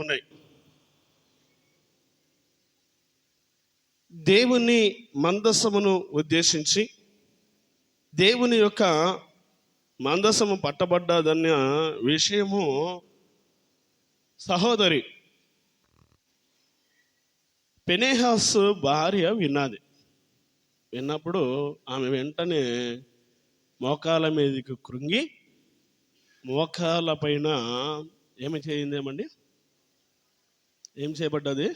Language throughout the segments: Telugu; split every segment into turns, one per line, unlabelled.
ఉన్నాయి. దేవుని మందసమును ఉద్దేశించి దేవుని యొక్క మందసము పట్టబడ్డదన్న విషయము సహోదరి పెనేహాస్ భార్య విన్నది. విన్నప్పుడు ఆమె వెంటనే మోకాల మీదకి కృంగి మోకాల పైన ఏమి చేయిందేమండి? ఏం చేయబడ్డది?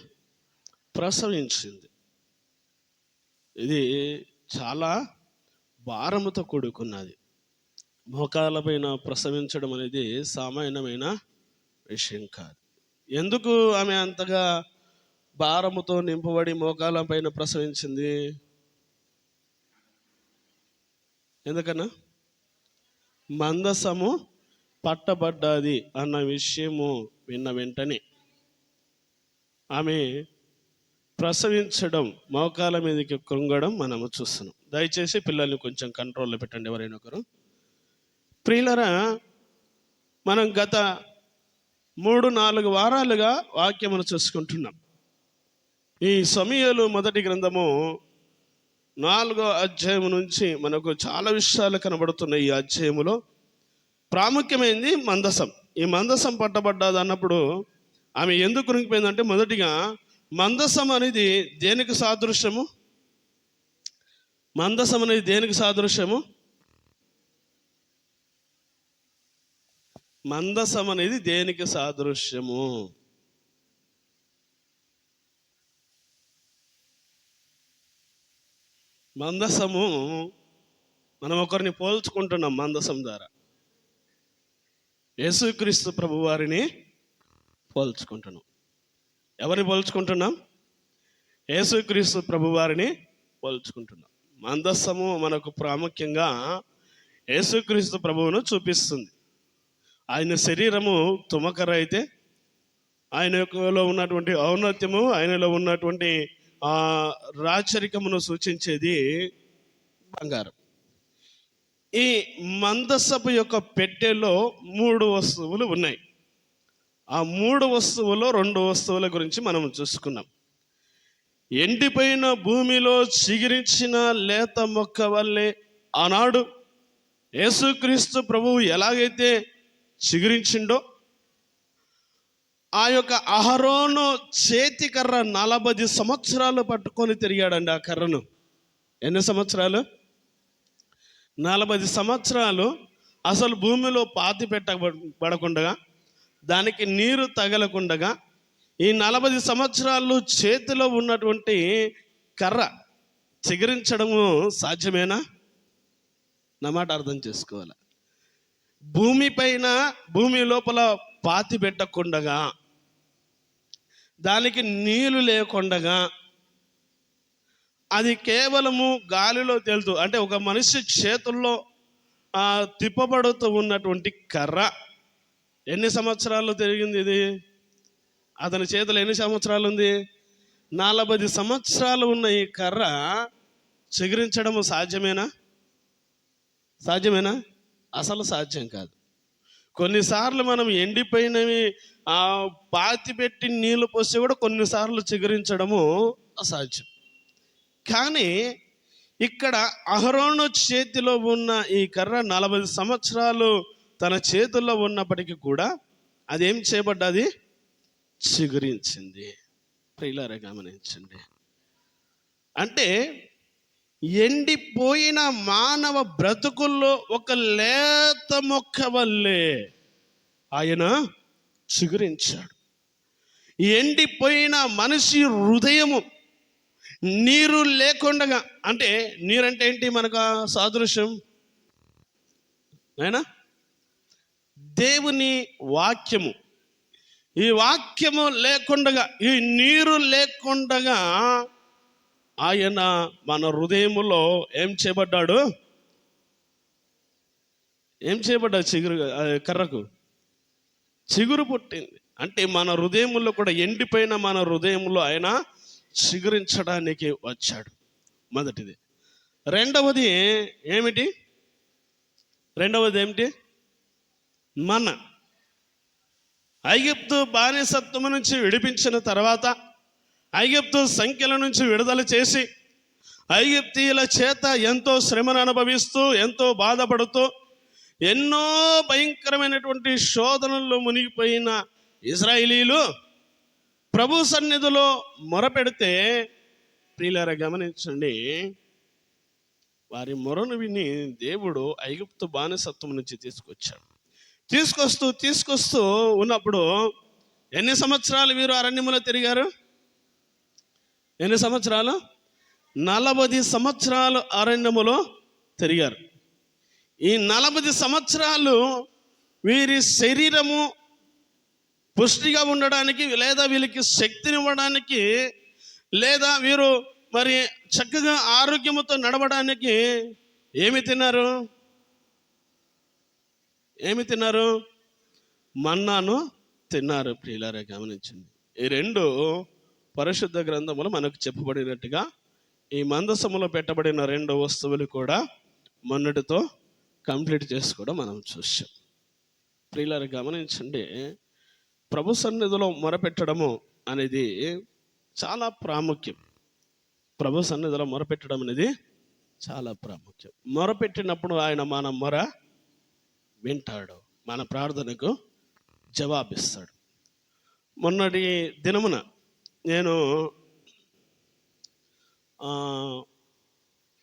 ప్రసవించింది. ఇది చాలా భారముతో కూడుకున్నది. మోకాల పైన ప్రసవించడం అనేది సామాన్యమైన విషయం కాదు. ఎందుకు ఆమె అంతగా భారముతో నింపబడి మోకాల పైన ప్రసవించింది? ఎందుకన్నా? మందసము పట్టబడ్డది అన్న విషయము విన్న వెంటనే ఆమె ప్రసవించడం మోకాల మీదకి కృంగడం మనము చూస్తున్నాం. దయచేసి పిల్లల్ని కొంచెం కంట్రోల్లో పెట్టండి ఎవరైనా ఒకరు. ప్రియులరా మనం గత మూడు నాలుగు వారాలుగా వాక్యమును చూసుకుంటున్నాం. ఈ సమయాలు మొదటి గ్రంథము నాలుగో అధ్యాయం నుంచి మనకు చాలా విషయాలు కనబడుతున్నాయి ఈ అధ్యాయములో. ప్రాముఖ్యమైనది మందసం. ఈ మందసం పట్టబడ్డది అన్నప్పుడు ఆమె ఎందుకు కృంగిపోయిందంటే మొదటిగా మందసం అనేది దేనికి సాదృశ్యము? మందసం అనేది దేనికి సాదృశ్యము? మందసం అనేది దేనికి సాదృశ్యము? మందసము మనం ఒకరిని పోల్చుకుంటున్నాం మందసం ద్వారా. యేసుక్రీస్తు ప్రభువారిని పోల్చుకుంటున్నాం. ఎవరిని పోల్చుకుంటున్నాం? యేసుక్రీస్తు ప్రభువారిని పోల్చుకుంటున్నాం. మందస్సము మనకు ప్రాముఖ్యంగా యేసుక్రీస్తు ప్రభువును చూపిస్తుంది. ఆయన శరీరము తుమకర అయితే ఆయనలో ఉన్నటువంటి ఔన్నత్యము ఆయనలో ఉన్నటువంటి రాచరికమును సూచించేది బంగారం. ఈ మందస్సపు యొక్క పెట్టెలో మూడు వస్తువులు ఉన్నాయి. ఆ మూడు వస్తువులో రెండు వస్తువుల గురించి మనం చూసుకున్నాం. ఎండిపోయిన భూమిలో చిగిరించిన లేత మొక్క వల్లే ఆనాడు యేసుక్రీస్తు ప్రభువు ఎలాగైతే చిగురించిండో ఆ యొక్క అహరోను చేతి కర్ర నలభై సంవత్సరాలు పట్టుకొని తిరిగాడండి ఆ కర్రను. ఎన్ని సంవత్సరాలు? నలభై సంవత్సరాలు అసలు భూమిలో పాతి పెట్టబడకుండగా దానికి నీరు తగలకుండగా ఈ నలభై సంవత్సరాలు చేతిలో ఉన్నటువంటి కర్ర చిగురించడము సాధ్యమేనా? నా మాట అర్థం చేసుకోవాలి? భూమి పైన భూమి లోపల పాతి పెట్టకుండగా దానికి నీళ్ళు లేకుండగా అది కేవలము గాలిలో తేలుతూ అంటే ఒక మనిషి చేతుల్లో తిప్పబడుతూ ఉన్నటువంటి కర్ర ఎన్ని సంవత్సరాలు తిరిగింది ఇది? అతని చేతిలో ఎన్ని సంవత్సరాలు ఉంది నలభై సంవత్సరాలు ఉన్న ఈ కర్ర చిగురించడం సాధ్యమేనా? సాధ్యమేనా? అసలు సాధ్యం కాదు. కొన్నిసార్లు మనం ఎండిపోయినవి ఆ పాతి పెట్టి నీళ్ళు పోసి కూడా కొన్నిసార్లు చిగురించడము అసాధ్యం. కానీ ఇక్కడ అహరోను చేతిలో ఉన్న ఈ కర్ర నలభై సంవత్సరాలు తన చేతుల్లో ఉన్నప్పటికీ కూడా అదేం చేయబడ్డది? చిగురించింది. ప్రియులారా గమనించండి. అంటే ఎండిపోయిన మానవ బ్రతుకుల్లో ఒక లేత మొక్క వల్లే ఆయన చిగురించాడు. ఎండిపోయిన మనిషి హృదయము నీరు లేకుండగా అంటే నీరంటే ఏంటి మనకు సాదృశ్యం? అయినా దేవుని వాక్యము. ఈ వాక్యము లేకుండగా ఈ నీరు లేకుండగా ఆయన మన హృదయములో ఏం చేయబడ్డాడు? ఏం చేయబడ్డాడు చిగురు కర్రకు? చిగురు పుట్టింది. అంటే మన హృదయంలో కూడా ఎండిపోయిన మన హృదయంలో ఆయన చిగురించడానికి వచ్చాడు. మొదటిది. రెండవది ఏమిటి? రెండవది ఏమిటి? మన ఐగుప్తు బానిసత్వము నుంచి విడిపించిన తర్వాత ఐగుప్తు సంఖ్యల నుంచి విడుదల చేసి ఐగుప్తీయుల చేత ఎంతో శ్రమను అనుభవిస్తూ ఎంతో బాధపడుతూ ఎన్నో భయంకరమైనటువంటి శోధనల్లో మునిగిపోయిన ఇజ్రాయిలీలు ప్రభు సన్నిధిలో మొరపెడితే ప్రియులారా గమనించండి వారి మొరను విని దేవుడు ఐగుప్తు బానిసత్వం నుంచి తీసుకొచ్చాడు. తీసుకొస్తూ తీసుకొస్తూ ఉన్నప్పుడు ఎన్ని సంవత్సరాలు వీరు అరణ్యములో తిరిగారు? ఎన్ని సంవత్సరాలు? నలభై సంవత్సరాలు అరణ్యములో తిరిగారు. ఈ నలభై సంవత్సరాలు వీరి శరీరము పుష్టిగా ఉండడానికి లేదా వీళ్ళకి శక్తినివ్వడానికి లేదా వీరు మరి చక్కగా ఆరోగ్యముతో నడవడానికి ఏమి తిన్నారు? ఏమి తిన్నారు? మన్నాను తిన్నారు ప్రియులారా గమనించండి. ఈ రెండు పరిశుద్ధ గ్రంథములు మనకు చెప్పబడినట్టుగా ఈ మందసములో పెట్టబడిన రెండు వస్తువులు కూడా మొన్నటితో కంప్లీట్ చేసుకోవడం మనం చూసాం ప్రియులారా గమనించండి. ప్రభు సన్నిధిలో మొరపెట్టడము అనేది చాలా ప్రాముఖ్యం. ప్రభు సన్నిధిలో మొరపెట్టడం అనేది చాలా ప్రాముఖ్యం. మొరపెట్టినప్పుడు ఆయన మన మొర వింటాడు. మన ప్రార్థనకు జవాబిస్తాడు. మొన్నటి దినమున నేను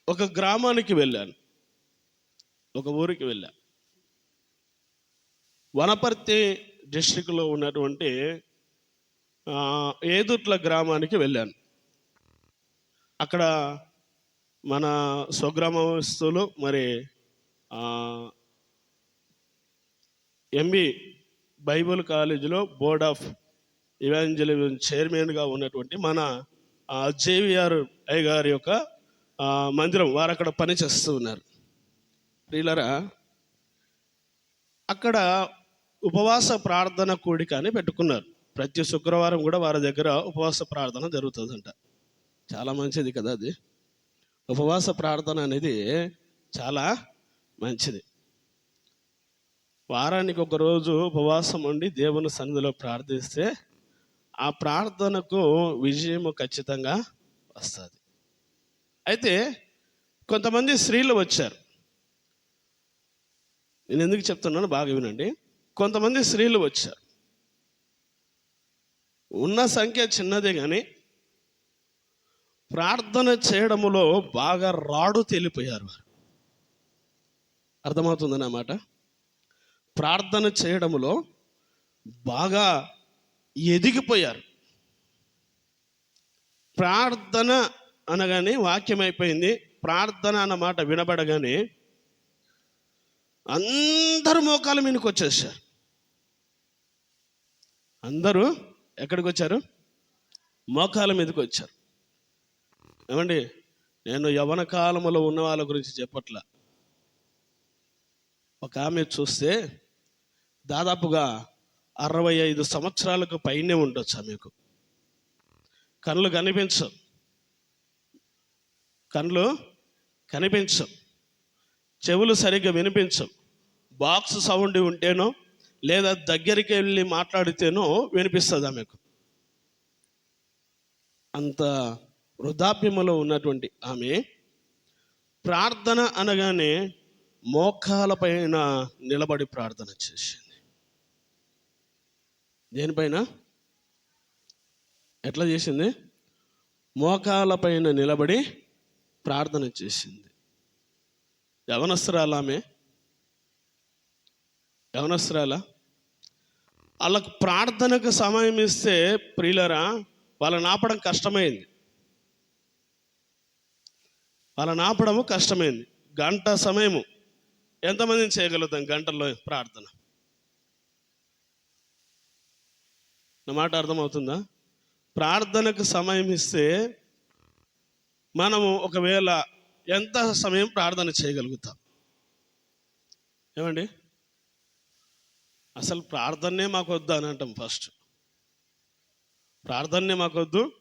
ఒక గ్రామానికి వెళ్ళాను. ఒక ఊరికి వెళ్ళా. వనపర్తి డిస్టిక్లో ఉన్నటువంటి ఏదుట్ల గ్రామానికి వెళ్ళాను. అక్కడ మన స్వగ్రామస్తులు మరి ఎంబి బైబుల్ కాలేజీలో బోర్డ్ ఆఫ్ ఇవాంజలిజం చైర్మన్గా ఉన్నటువంటి మన జేవిఆర్ అయ్య గారి యొక్క మందిరం వారు అక్కడ పనిచేస్తూ ఉన్నారు. ప్రియులరా అక్కడ ఉపవాస ప్రార్థన కూడిక అని పెట్టుకున్నారు. ప్రతి శుక్రవారం కూడా వారి దగ్గర ఉపవాస ప్రార్థన జరుగుతుందంట. చాలా మంచిది కదా అది. ఉపవాస ప్రార్థన అనేది చాలా మంచిది. వారానికి ఒక రోజు ఉపవాసం ఉండి దేవుని సన్నిధిలో ప్రార్థిస్తే ఆ ప్రార్థనకు విజయము ఖచ్చితంగా వస్తుంది. అయితే కొంతమంది స్త్రీలు వచ్చారు. నేను ఎందుకు చెప్తున్నాను బాగా వినండి. కొంతమంది స్త్రీలు వచ్చారు. ఉన్న సంఖ్య చిన్నదే కానీ ప్రార్థన చేయడములో బాగా రాడు తేలిపోయారు వారు. అర్థమవుతుంది అన్నమాట ప్రార్థన చేయడంలో బాగా ఎదిగిపోయారు. ప్రార్థన అనగానే వాక్యం అయిపోయింది. ప్రార్థన అన్న మాట వినబడగానే అందరూ మోకాల మీదకి వచ్చేసారు. అందరూ ఎక్కడికి వచ్చారు? మోకాల మీదకి వచ్చారు. ఏమండి? నేను యవన కాలంలో ఉన్న వాళ్ళ గురించి చెప్పట్లా. ఒక ఆమె చూస్తే దాదాపుగా అరవై ఐదు సంవత్సరాలకు పైనే ఉండొచ్చు ఆమెకు. కళ్ళు కనిపించవు. కళ్ళు కనిపించవు. చెవులు సరిగ్గా వినిపించవు. బాక్స్ సౌండ్ ఉంటేనో లేదా దగ్గరికి వెళ్ళి మాట్లాడితేనో వినిపిస్తుంది మీకు అంత వృద్ధాప్యములో ఉన్నటువంటి ఆమె ప్రార్థన అనగానే మోకాలపైన నిలబడి ప్రార్థన చేసింది. దేనిపైన? ఎట్లా చేసింది? మోకాలపైన నిలబడి ప్రార్థన చేసింది. యవనస్రాలు ఆమె. యవనస్త్రాల? వాళ్ళకు ప్రార్థనకు సమయం ఇస్తే ప్రియులరా వాళ్ళని ఆపడం కష్టమైంది. వాళ్ళని ఆపడము కష్టమైంది. గంట సమయము. ఎంతమందిని చేయగలుగుతాం గంటల్లో ప్రార్థన? నా మాట అర్థమవుతుందా? ప్రార్థనకు సమయం ఇస్తే మనము ఒకవేళ ఎంత సమయం ప్రార్థన చేయగలుగుతాం? ఏమండి? అసలు ప్రార్థనే మాకు వద్దు అని అంటాం ఫస్ట్. ప్రార్థనే మాకు వద్దు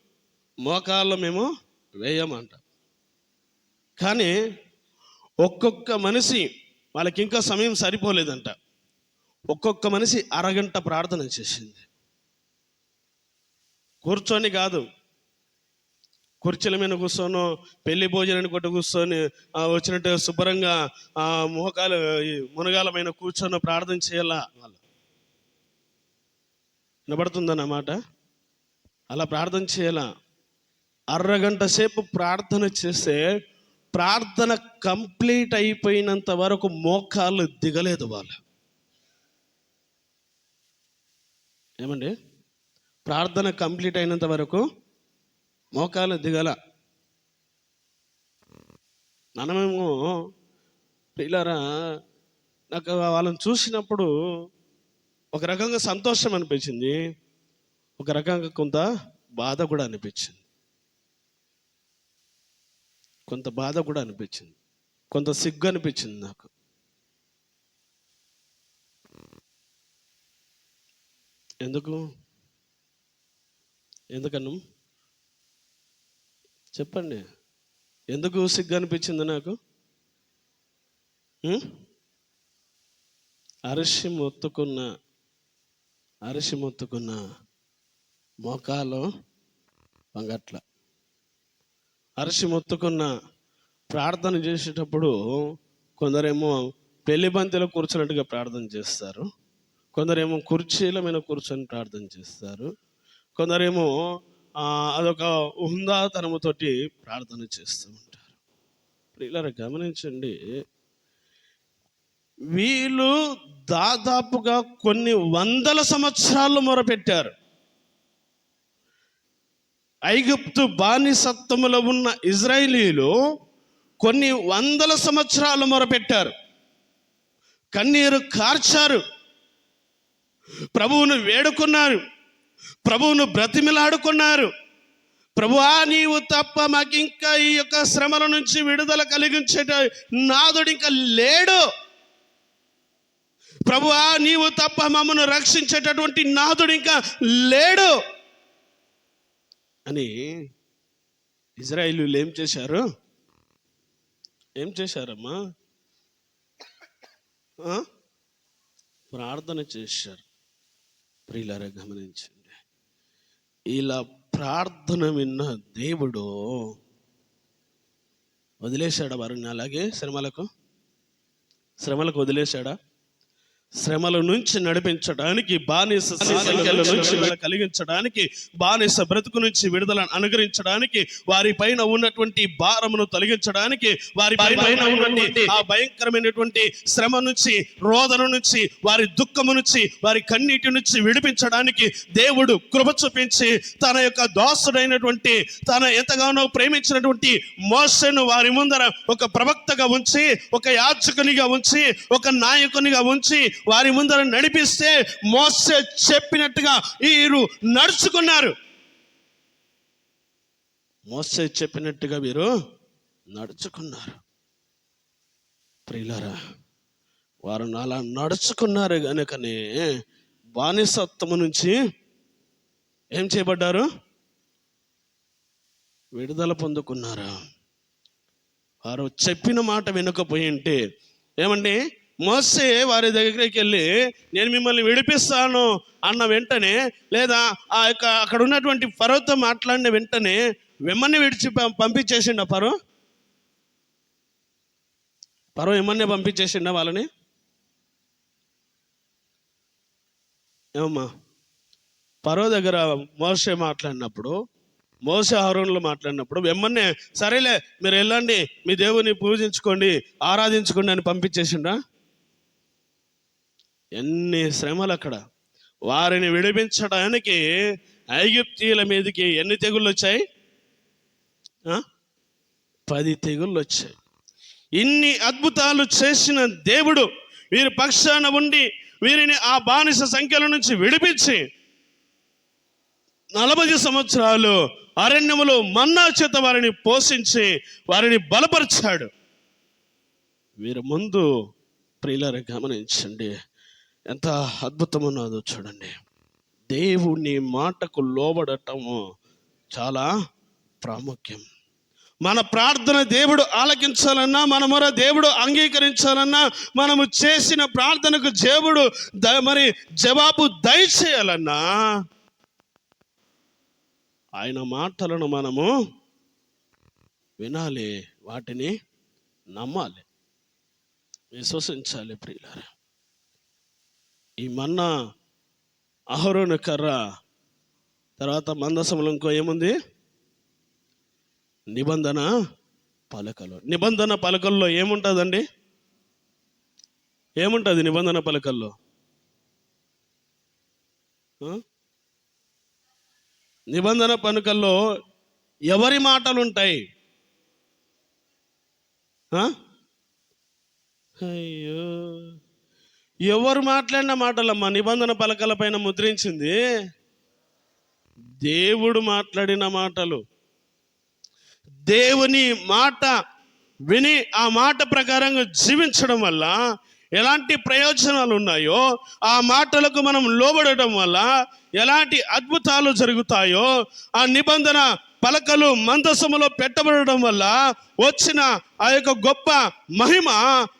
మోకాళ్ళు మేము వేయమంటాం. కానీ ఒక్కొక్క మనిషి వాళ్ళకి ఇంకా సమయం సరిపోలేదంట. ఒక్కొక్క మనిషి అరగంట ప్రార్థన చేసింది. కూర్చొని కాదు. కుర్చీల మీద కూర్చోను పెళ్ళి భోజనాన్ని కొట్టు కూర్చొని వచ్చినట్టు శుభ్రంగా ఆ మోకాలు ఈ మునగాల మీద కూర్చొని ప్రార్థన చేయాలా వాళ్ళు? వినబడుతుందన్నమాట అలా ప్రార్థన చేయాలా? అరగంట సేపు ప్రార్థన చేస్తే ప్రార్థన కంప్లీట్ అయిపోయినంత వరకు మోకాళ్ళు దిగలేదు వాళ్ళు. ఏమండి? ప్రార్థన కంప్లీట్ అయినంత వరకు మోకాలు దిగల. మనమేమో పిల్లరా నాకు వాళ్ళని చూసినప్పుడు ఒక రకంగా సంతోషం అనిపించింది. ఒక రకంగా కొంత బాధ కూడా అనిపించింది. కొంత బాధ కూడా అనిపించింది. కొంత సిగ్గు అనిపించింది నాకు. ఎందుకు? ఎందుకన్ను చెప్పండి. ఎందుకు సిగ్గు అనిపించింది నాకు? అరిసి మొత్తుకున్న అరిసి మొత్తుకున్న మోకాలు వంగట్ల. అరిసి మొత్తుకున్న ప్రార్థన చేసేటప్పుడు కొందరేమో పెళ్ళి బంతిలో కూర్చున్నట్టుగా ప్రార్థన చేస్తారు. కొందరేమో కుర్చీల మీద కూర్చొని ప్రార్థన చేస్తారు. కొందరేమో అదొక హుందాతనముతోటి ప్రార్థన చేస్తూ ఉంటారు. ఇలా గమనించండి. వీళ్ళు దాదాపుగా కొన్ని వందల సంవత్సరాలు మొరపెట్టారు. ఐగుప్తు బానిసత్వములో ఉన్న ఇజ్రాయిలీలు కొన్ని వందల సంవత్సరాలు మొరపెట్టారు. కన్నీరు కార్చారు. ప్రభువును వేడుకున్నారు. ప్రభువును బ్రతిమిలాడుకున్నారు. ప్రభువా నీవు తప్ప మాకింకా ఈ యొక్క శ్రమల నుంచి విడుదల కలిగించేట నాదుడు ఇంకా లేడు. ప్రభువా నీవు తప్ప మమ్మను రక్షించేటటువంటి నాదుడు ఇంకా లేడు. అని ఇజ్రాయిలీలు ఏం చేశారు? ఏం చేశారమ్మా? ప్రార్థన చేశారు. ప్రియులారా గమనించండి. ఇలా ప్రార్థన విన్న దేవుడు వదిలేశాడా వారిని అలాగే శ్రమలకు? శ్రమలకు వదిలేశాడా? శ్రమల నుంచి నడిపించడానికి బానిస సంఖ్యల నుంచి కలిగించడానికి బానిస బ్రతుకు నుంచి విడుదల అనుగ్రహించడానికి వారి పైన ఉన్నటువంటి భారమును తొలగించడానికి వారి పైన ఉన్నటువంటి ఆ భయంకరమైనటువంటి శ్రమ నుంచి రోదన నుంచి వారి దుఃఖము నుంచి వారి కన్నీటి నుంచి విడిపించడానికి దేవుడు కృప చూపించి తన యొక్క దాసుడైనటువంటి తన ఎంతగానో ప్రేమించినటువంటి మోసను వారి ముందర ఒక ప్రవక్తగా ఉంచి ఒక యాచకునిగా ఉంచి ఒక నాయకునిగా ఉంచి వారి ముందర నడిపిస్తే మోసే చెప్పినట్టుగా వీరు నడుచుకున్నారు. మోసే చెప్పినట్టుగా వీరు నడుచుకున్నారు. ప్రియులారా వారు అలా నడుచుకున్నారు కనుకనే బానిసత్వము నుంచి ఏం చేయబడ్డారు? విడుదల పొందుకున్నారా. వారు చెప్పిన మాట వినకపోయి ఉంటే ఏమండి? మోసే వారి దగ్గరికి వెళ్ళి నేను మిమ్మల్ని విడిపిస్తాను అన్న వెంటనే లేదా ఆ యొక్క అక్కడ ఉన్నటువంటి ఫరోతో మాట్లాడిన వెంటనే వెమ్మని విడిచి పం- పంపించేసిండ పరో పరో ఎమ్మన్నే పంపించేసిండ వాళ్ళని? ఏమమ్మా పరో దగ్గర మోసే మాట్లాడినప్పుడు మోసే ఆరోన్లు మాట్లాడినప్పుడు వెమ్మన్నే సరేలే మీరు వెళ్ళండి మీ దేవుని పూజించుకోండి ఆరాధించుకోండి అని పంపించేసిండా? ఎన్ని శ్రమలు అక్కడ వారిని విడిపించడానికి ఐగుప్తీయుల మీదకి ఎన్ని తెగుళ్ళు వచ్చాయి పది తెగుళ్ళు వచ్చాయి ఇన్ని అద్భుతాలు చేసిన దేవుడు వీరి పక్షాన ఉండి వీరిని ఆ బానిస సంఖ్యల నుంచి విడిపించి నలభై సంవత్సరాలు అరణ్యములో మన్నా చేత వారిని పోషించి వారిని బలపరిచాడు. వీరి ముందు ప్రియులారా గమనించండి. ఎంత అద్భుతం చూడండి. దేవుని మాటకు లోబడటము చాలా ప్రాముఖ్యం. మన ప్రార్థన దేవుడు ఆలకించాలన్నా మన మొర దేవుడు అంగీకరించాలన్నా మనము చేసిన ప్రార్థనకు దేవుడు ద- మరి జవాబు దయచేయాలన్నా ఆయన మాటలను మనము వినాలి వాటిని నమ్మాలి విశ్వసించాలి ప్రియులారా. ఈ మన్నా అహరోను కర్ర. తర్వాత మందసములు ఇంకో ఏముంది? నిబంధన పలకలు. నిబంధన పలకల్లో ఏముంటుందండి? ఏముంటుంది నిబంధన పలకల్లో? నిబంధన పలకల్లో ఎవరి మాటలు ఉంటాయి అయ్యో. ఎవరు మాట్లాడిన మాటలమ్మా? నిబంధన పలకల పైన ముద్రించింది. దేవుడు మాట్లాడిన మాటలు. దేవుని మాట విని ఆ మాట ప్రకారంగా జీవించడం వల్ల ఎలాంటి ప్రయోజనాలు ఉన్నాయో ఆ మాటలకు మనం లోబడటం వల్ల ఎలాంటి అద్భుతాలు జరుగుతాయో ఆ నిబంధన పలకలు మందసములో పెట్టబడడం వల్ల వచ్చిన ఆ యొక్క గొప్ప మహిమ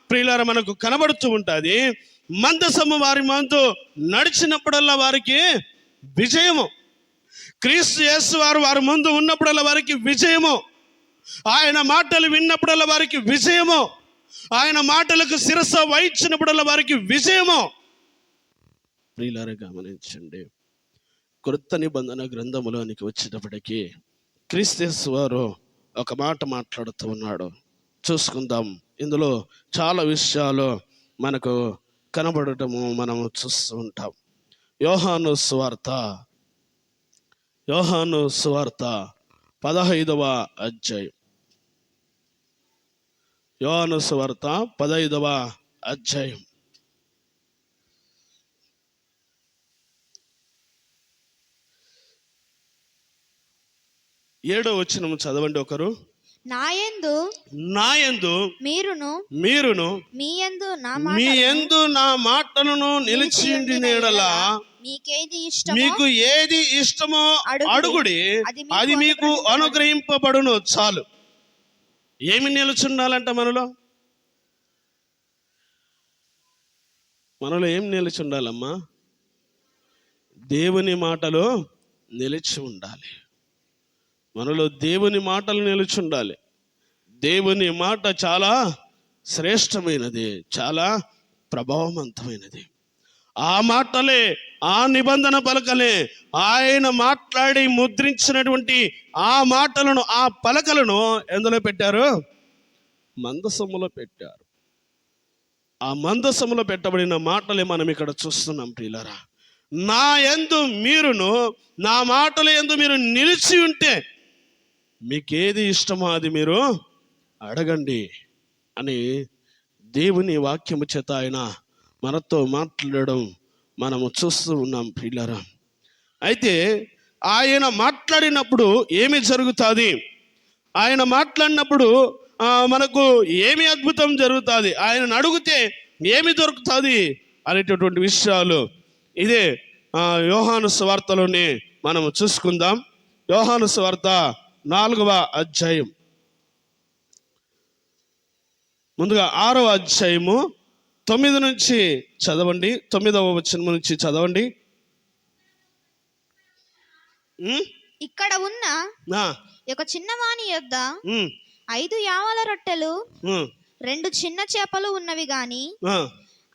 ప్రియులార మనకు కనబడుతూ ఉంటుంది. మందసము వారి మందు నడిచినప్పుడల్లా వారికి విజయము. క్రీస్తు యేసు వారు వారి ముందు ఉన్నప్పుడల్లా వారికి విజయము. ఆయన మాటలు విన్నప్పుడల్లా వారికి విజయము. ఆయన మాటలకు శిరస వహించినప్పుడల్లా వారికి విజయము. ప్రియులారా గమనించండి. కృత నిబంధన గ్రంథములోనికి వచ్చినప్పటికీ క్రీస్తు వారు ఒక మాట మాట్లాడుతూ ఉన్నాడు. చూసుకుందాం. ఇందులో చాలా విషయాలు మనకు కనబడటము మనం చూస్తూ ఉంటాం యోహాను స్వార్త యోహాను స్వార్త పదహైదవ అధ్యాయం. యోహాను స్వార్త పదహైదవ అధ్యాయం. ఏడో వచ్చిన చదవండి ఒకరు.
నాయందు
నాయందు
మీరును
మీరును
మీ యందు నా
మీ ఎందు నా మాటలను నిలిచియుండిన ఎడల
మీకేది ఇష్టమో
మీకు ఏది ఇష్టమో
అడుగుడి.
అడుగుడి.
అది మీకు
అది మీకు అనుగ్రహింపబడును. చాలు. ఏమి నిలుచుండాలంట మనలో? మనలో ఏం నిలిచి ఉండాలమ్మా దేవుని మాటలు నిలిచి ఉండాలి. మనలో దేవుని మాటలు నిలిచి ఉండాలి దేవుని మాట చాలా శ్రేష్టమైనది చాలా ప్రభావవంతమైనది. ఆ మాటలే ఆ నిబంధన పలకలే ఆయన మాట్లాడి ముద్రించినటువంటి ఆ మాటలను ఆ పలకలను ఎందులో పెట్టారు? మందసములో పెట్టారు. ఆ మందసములో పెట్టబడిన మాటలే మనం ఇక్కడ చూస్తున్నాం ప్రియులరా. నా ఎందు మీరును నా మాటల ఎందు మీరు నిలిచి ఉంటే మీకేది ఇష్టమో అది మీరు అడగండి అని దేవుని వాక్యము చేత ఆయన మనతో మాట్లాడడం మనము చూస్తూ ఉన్నాం పిల్లరా అయితే ఆయన మాట్లాడినప్పుడు ఏమి జరుగుతుంది? ఆయన మాట్లాడినప్పుడు మనకు ఏమి అద్భుతం జరుగుతుంది? ఆయనను అడిగితే ఏమి దొరుకుతుంది? అనేటటువంటి విషయాలు ఇదే యోహాను స్వార్తలోనే మనము చూసుకుందాం. యోహాను స్వార్త నాలుగవ అధ్యాయం. ముందుగా ఆరవ అధ్యాయము తొమ్మిది నుంచి చదవండి. తొమ్మిదవ వచనం నుంచి చదవండి?
ఇక్కడ ఉన్న ఒక చిన్నవాని యొద్ద ఐదు యావల రొట్టెలు రెండు చిన్న చేపలు ఉన్నవి గాని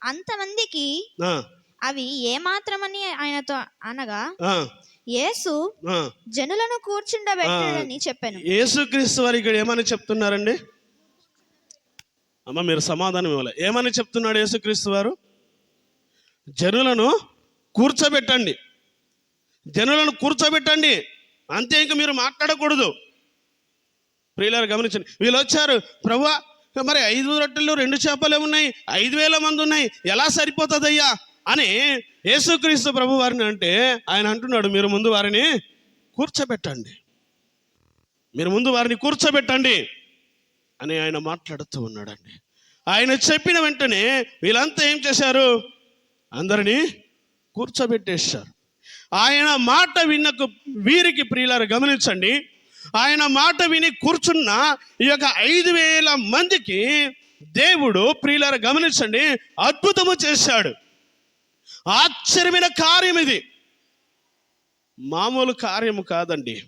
అంతమందికి అవి ఏమాత్రమని ఆయనతో అనగా యేసు. జనులను కూర్చుండబెట్టాడని చెప్పాను.
యేసుక్రీస్తు వారు ఇక్కడ ఏమని చెప్తున్నారండి? అమ్మ మీరు సమాధానం ఇవ్వాలి. ఏమని చెప్తున్నాడు యేసుక్రీస్తు వారు? జనులను కూర్చోబెట్టండి. జనులను కూర్చోబెట్టండి. అంతే ఇంక మీరు మాట్లాడకూడదు. ప్రియులారు గమనించండి. వీళ్ళు వచ్చారు. ప్రభా మరి ఐదు రొట్టెలు రెండు చేపలు ఉన్నాయి ఐదు వేల మంది ఉన్నాయి. ఎలా సరిపోతుందయ్యా? అని యేసుక్రీస్తు ప్రభు వారిని అంటే ఆయన అంటున్నాడు మీరు ముందు వారిని కూర్చోబెట్టండి. మీరు ముందు వారిని కూర్చోబెట్టండి. అని ఆయన మాట్లాడుతూ ఉన్నాడండి. ఆయన చెప్పిన వెంటనే వీళ్ళంతా ఏం చేశారు? అందరినీ కూర్చోబెట్టేశారు. ఆయన మాట విన్నకు వీరికి ప్రియులారు గమనించండి. ఆయన మాట విని కూర్చున్న ఈ యొక్క ఐదు వేల మందికి దేవుడు ప్రియులారు గమనించండి అద్భుతము చేశాడు. ఆశ్చర్యమైన కార్యం ఇది. మామూలు కార్యము కాదండి.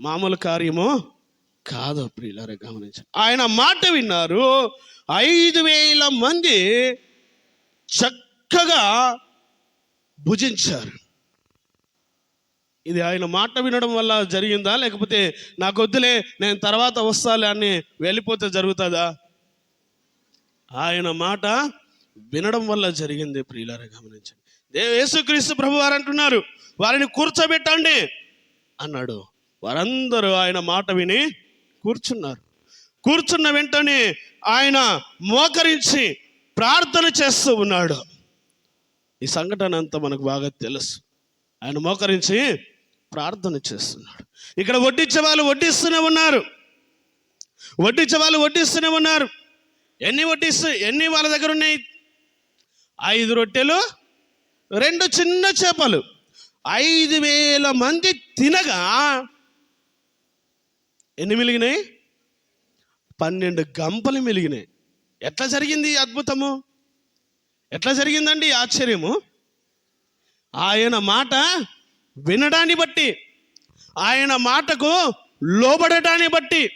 మామూలు కార్యము కాదు ప్రియులారా గమనించండి. ఆయన మాట విన్నారు. ఐదు వేల మంది చక్కగా భుజించారు. ఇది ఆయన మాట వినడం వల్ల జరిగిందా? లేకపోతే నా వద్దులే నేను తర్వాత వస్తాలే అని వెళ్ళిపోతే జరుగుతుందా? ఆయన మాట వినడం వల్ల జరిగింది ప్రియులారా గమనించండి. దే యేసుక్రీస్తు ప్రభు వారు అంటున్నారు వారిని కూర్చోబెట్టండి అన్నాడు. వారందరూ ఆయన మాట విని కూర్చున్నారు. కూర్చున్న వెంటనే ఆయన మోకరించి ప్రార్థన చేస్తూ ఉన్నాడు. ఈ సంఘటన అంతా మనకు బాగా తెలుసు. ఆయన మోకరించి ప్రార్థన చేస్తున్నాడు. ఇక్కడ వడ్డించే వాళ్ళు వడ్డిస్తూనే ఉన్నారు. వడ్డించే వాళ్ళు వడ్డిస్తూనే ఉన్నారు. ఎన్ని వడ్డిస్తూ ఎన్ని వాళ్ళ దగ్గర ఉన్నాయి? ఐదు రొట్టెలు రెండు చిన్న చేపలు. ఐదు వేల మంది తినగా ఎన్ని మిలిగినాయి? పన్నెండు గంపలు మిలిగినాయి. ఎట్లా జరిగింది అద్భుతము? ఎట్లా జరిగిందండి ఆశ్చర్యము? ఆయన మాట వినడాన్ని బట్టి ఆయన మాటకు లోబడటాన్ని బట్టి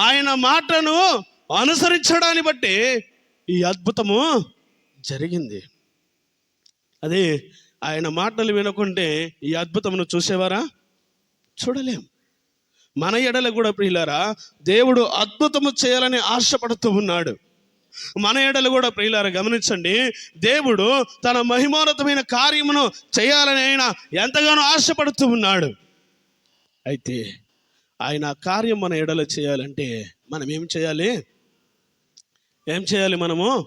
ఆయన మాటను అనుసరించడాన్ని బట్టి ఈ అద్భుతము జరిగింది. అదే ఆయన మాటలు వినకుంటే ఈ అద్భుతమును చూసేవారా? చూడలేం. మన ఎడల కూడా ప్రియులారా దేవుడు అద్భుతము చేయాలని ఆశపడుతూ ఉన్నాడు. మన ఎడలు కూడా ప్రియులారా గమనించండి దేవుడు తన మహిమోన్నతమైన కార్యమును చేయాలని ఆయన ఎంతగానో ఆశపడుతూ ఉన్నాడు. అయితే ఆయన కార్యం మన ఎడలో చేయాలంటే మనం ఏం చేయాలి? ఏం చేయాలి మనము?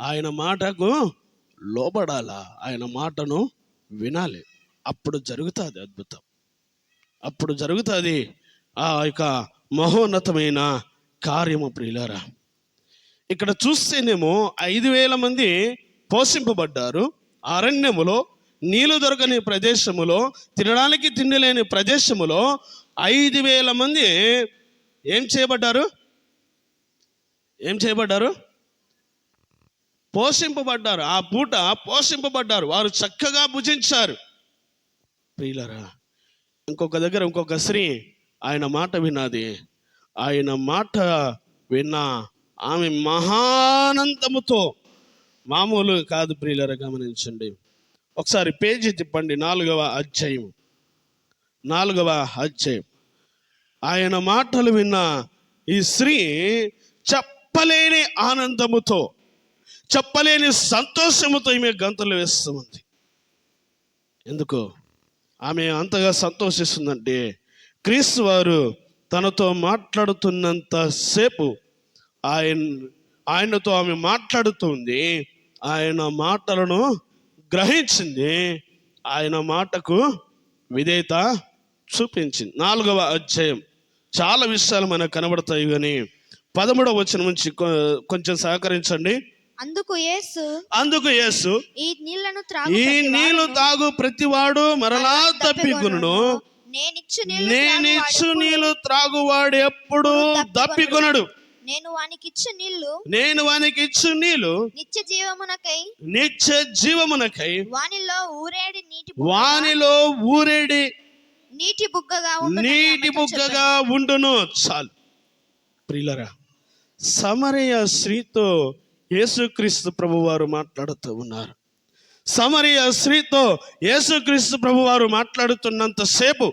ఆయన మాటకు లోబడాలా? ఆయన మాటను వినాలి. అప్పుడు జరుగుతుంది అద్భుతం. అప్పుడు జరుగుతుంది ఆ యొక్క మహోన్నతమైన కార్యము ప్రియులారా. ఇక్కడ చూస్తేనేమో ఐదు వేల మంది పోషింపబడ్డారు. అరణ్యములో నీళ్ళు దొరకని ప్రదేశములో తినడానికి తిండి లేని ప్రదేశములో ఐదు వేల మంది ఏం చేయబడ్డారు? ఏం చేయబడ్డారు? పోషింపబడ్డారు. ఆ పూట పోషింపబడ్డారు. వారు చక్కగా భుజించారు. ప్రియులరా ఇంకొక దగ్గర ఇంకొక స్త్రీ ఆయన మాట విన్నది. ఆయన మాట విన్న ఆమె మహానందముతో మామూలు కాదు ప్రియులరా గమనించండి. ఒకసారి పేజీ తిప్పండి నాలుగవ అధ్యాయం. నాలుగవ అధ్యాయం. ఆయన మాటలు విన్న ఈ స్త్రీ చెప్పలేని ఆనందముతో చెప్పలేని సంతోషముతో ఈమె గంతులు వేస్తుంది. ఎందుకు? ఆమె అంతగా సంతోషిస్తుందంటే క్రీస్తు వారు తనతో మాట్లాడుతున్నంత సేపు ఆయన ఆయనతో ఆమె మాట్లాడుతుంది. ఆయన మాటలను గ్రహించింది. ఆయన మాటకు విధేయత చూపించింది. నాలుగవ అధ్యాయం. చాలా విషయాలు మనకు కనబడతాయి కానీ పదమూడవ వచ్చిన నుంచి కొ- కొంచెం సహకరించండి.
అందుకు యేసు
అందుకు యేసు
ఈ నీళ్ళను త్రాగు
ఈ నీళ్ళు తాగు ప్రతివాడు మరలా తప్పికొనును.
నేనిచ్చు నీళ్ళు
నేనిచ్చు నీళ్ళు త్రాగువాడు ఎప్పుడు తప్పికొనడు.
నేను వానికిచ్చు నీళ్ళు.
నేను వానికి ఇచ్చు నీళ్ళు.
నిత్య జీవమునకై.
నిత్య జీవమునకై.
వానిలో ఊరేడి నీటి
వానిలో ఊరేడి
నీటి బుగ్గగా
నీటి బుగ్గగా ఉండును. చాలు. ప్రియులరా సమరయ స్త్రీతో యేసుక్రీస్తు ప్రభువారు మాట్లాడుతూ ఉన్నారు. సమరియ స్త్రీతో యేసుక్రీస్తు ప్రభువారు మాట్లాడుతున్నంతసేపు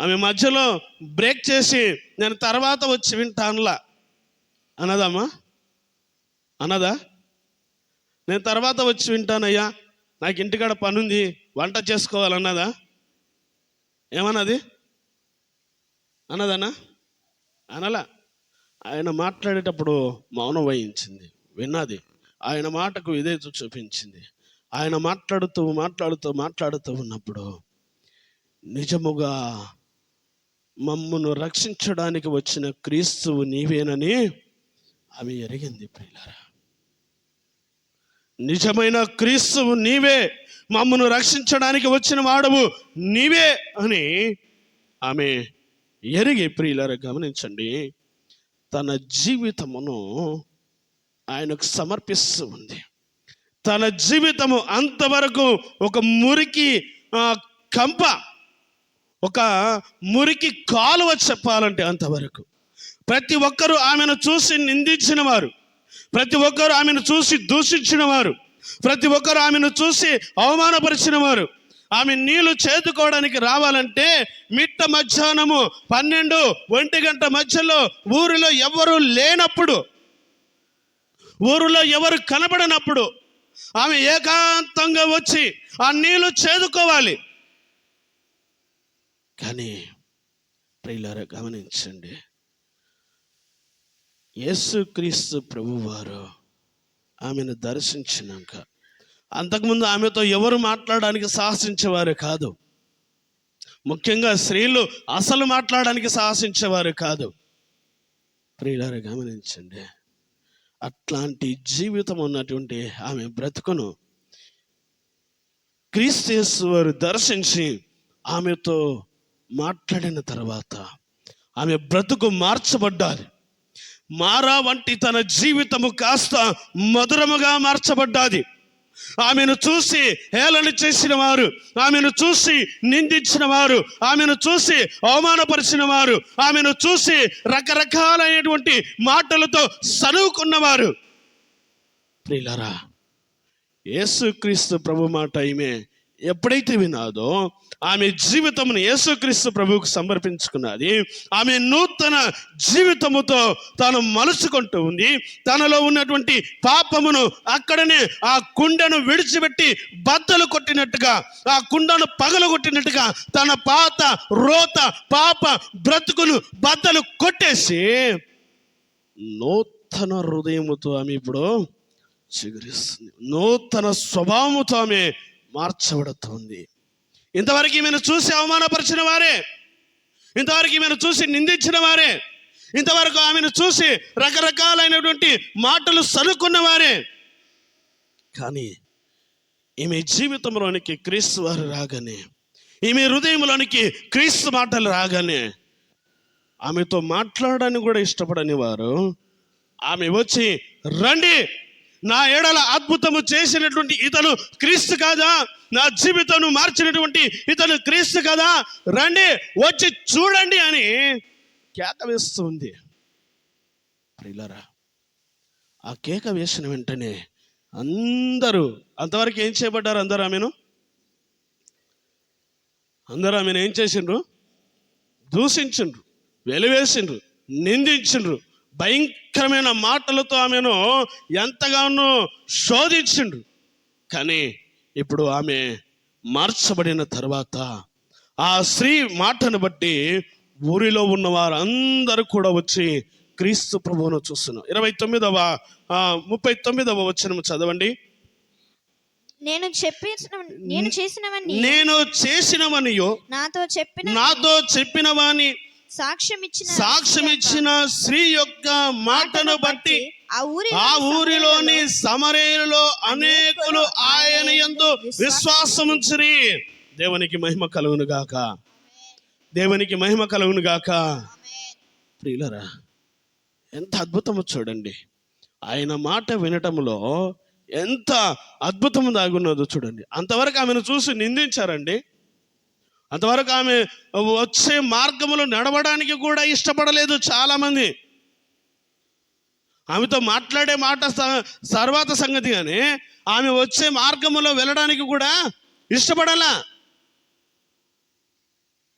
ఆమె మధ్యలో బ్రేక్ చేసి నేను తర్వాత వచ్చి వింటానులా. అన్నదమ్మా? అన్నదా? నేను తర్వాత వచ్చి వింటానయ్యా. నాకు ఇంటికాడ పనుంది. వంట చేసుకోవాలన్నదా? ఏమన్నది? అన్నదన్నా? అనలా? ఆయన మాట్లాడేటప్పుడు మౌనం వహించింది. విన్నది. ఆయన మాటకు విధేయత చూపించింది. ఆయన మాట్లాడుతూ మాట్లాడుతూ మాట్లాడుతూ ఉన్నప్పుడు నిజముగా మమ్మును రక్షించడానికి వచ్చిన క్రీస్తువు నీవేనని ఆమె ఎరిగింది ప్రియులారా. నిజమైన క్రీస్తువు నీవే మమ్మను రక్షించడానికి వచ్చిన వాడవు నీవే అని ఆమె ఎరిగి ప్రియులారా గమనించండి. తన జీవితమును ఆయనకు సమర్పిస్తూ ఉంది. తన జీవితము అంతవరకు ఒక మురికి కంప ఒక మురికి కాలువ చెప్పాలంటే అంతవరకు. ప్రతి ఒక్కరూ ఆమెను చూసి నిందించిన వారు ప్రతి ఒక్కరు ఆమెను చూసి దూషించిన వారు ప్రతి ఒక్కరు ఆమెను చూసి అవమానపరిచిన వారు ఆమె నీళ్ళు చేతుకోవడానికి రావాలంటే మిట్ట మధ్యాహ్నము పన్నెండు ఒంటి గంట మధ్యలో ఊరిలో ఎవరు లేనప్పుడు ఊరిలో ఎవరు కనబడనప్పుడు ఆమె ఏకాంతంగా వచ్చి ఆ నీళ్ళు చేదుకోవాలి. కానీ ప్రియులారా గమనించండి. యేసుక్రీస్తు ప్రభువారు ఆమెను దర్శించినాక అంతకుముందు ఆమెతో ఎవరు మాట్లాడడానికి సాహసించేవారు కాదు. ముఖ్యంగా స్త్రీలు అసలు మాట్లాడడానికి సాహసించేవారు కాదు. ప్రియులారు గమనించండి. అట్లాంటి జీవితం ఉన్నటువంటి ఆమె బ్రతుకును క్రీస్తు వారు దర్శించి ఆమెతో మాట్లాడిన తర్వాత ఆమె బ్రతుకు మార్చబడ్డాది మారా వంటి తన జీవితము కాస్త మధురముగా మార్చబడ్డాది. ఆమెను చూసి హేళన చేసిన వారు ఆమెను చూసి నిందించిన వారు ఆమెను చూసి అవమానపరిచిన వారు ఆమెను చూసి రకరకాలైనటువంటి మాటలతో సనువుకున్నవారు ప్రియులరా యేసుక్రీస్తు ప్రభు మాట ఈమె ఎప్పుడైతే వినాదో ఆమె జీవితమును యేసుక్రీస్తు ప్రభువుకు సమర్పించుకున్నది ఆమె నూతన జీవితముతో తాను మలుచుకుంటూ ఉంది తనలో ఉన్నటువంటి పాపమును అక్కడనే ఆ కుండను విడిచిపెట్టి బద్దలు కొట్టినట్టుగా ఆ కుండను పగలు కొట్టినట్టుగా తన పాత రోత పాప బ్రతుకును బద్దలు కొట్టేసి నూతన హృదయముతో ఆమె ఇప్పుడు చిగురిస్తుంది. నూతన స్వభావముతో ఆమె మార్చబడుతుంది. ఇంతవరకు ఈమెను చూసి అవమానపరిచిన వారే ఇంతవరకు ఈమెను చూసి నిందించిన వారే ఇంతవరకు ఆమెను చూసి రకరకాలైనటువంటి మాటలు సనుక్కున్న వారే. కానీ ఈమె జీవితంలోనికి క్రీస్తు వారు రాగానే ఈమె హృదయంలోనికి క్రీస్తు మాటలు రాగానే ఆమెతో మాట్లాడడానికి కూడా ఇష్టపడని వారు ఆమె వచ్చి రండి నా ఏడల అద్భుతము చేసినటువంటి ఇతను క్రీస్తు కాదా? నా జీవితం మార్చినటువంటి ఇతను క్రీస్తు కదా? రండి వచ్చి చూడండి అని కేక వేస్తుంది ప్రిలరా ఆ కేక వేసిన వెంటనే అందరూ అంతవరకు ఏం చేయబడ్డారు అందరూ ఆమెను? అందరూ ఆమెను ఏం చేసిండ్రు? దూషించిండ్రు వెలివేసిండ్రు నిందించిండ్రు. భయంకరమైన మాటలతో ఆమెను ఎంతగానో శోధించిండ్రు కానీ ఇప్పుడు ఆమె మార్చబడిన తర్వాత ఆ స్త్రీ మాటను బట్టి ఊరిలో ఉన్న వారందరూ కూడా వచ్చి క్రీస్తు ప్రభువును చూస్తున్నారు. ఇరవై తొమ్మిదవ ముప్పై తొమ్మిదవ వచ్చిన చదవండి.
నేను చెప్పిన నేను చేసినవన్నీ
నేను చేసినవనియో
నాతో చెప్పిన
నాతో చెప్పిన వాని
సాక్ష్యం ఇచ్చిన
సాక్ష్యం ఇచ్చిన స్త్రీ యొక్క మాటను బట్టి
ఆ ఊరి
ఆ ఊరిలోని సమరేయులలో అనేకులు ఆయన యందు విశ్వాసముంచిరి. దేవునికి మహిమ కలుగును గాక. దేవునికి మహిమ కలుగును గాక. ప్రియులరా ఎంత అద్భుతమో చూడండి. ఆయన మాట వినటంలో ఎంత అద్భుతం దాగున్నదో చూడండి. అంతవరకు ఆమెను చూసి నిందించారండి. అంతవరకు ఆమె వచ్చే మార్గములో నడవడానికి కూడా ఇష్టపడలేదు చాలామంది. ఆమెతో మాట్లాడే మాట తర్వాత సంగతి కానీ ఆమె వచ్చే మార్గంలో వెళ్ళడానికి కూడా ఇష్టపడాలా.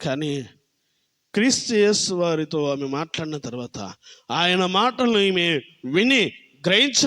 కానీ క్రీస్తు యేసు వారితో ఆమె మాట్లాడిన తర్వాత ఆయన మాటలను ఈమె విని గ్రహించ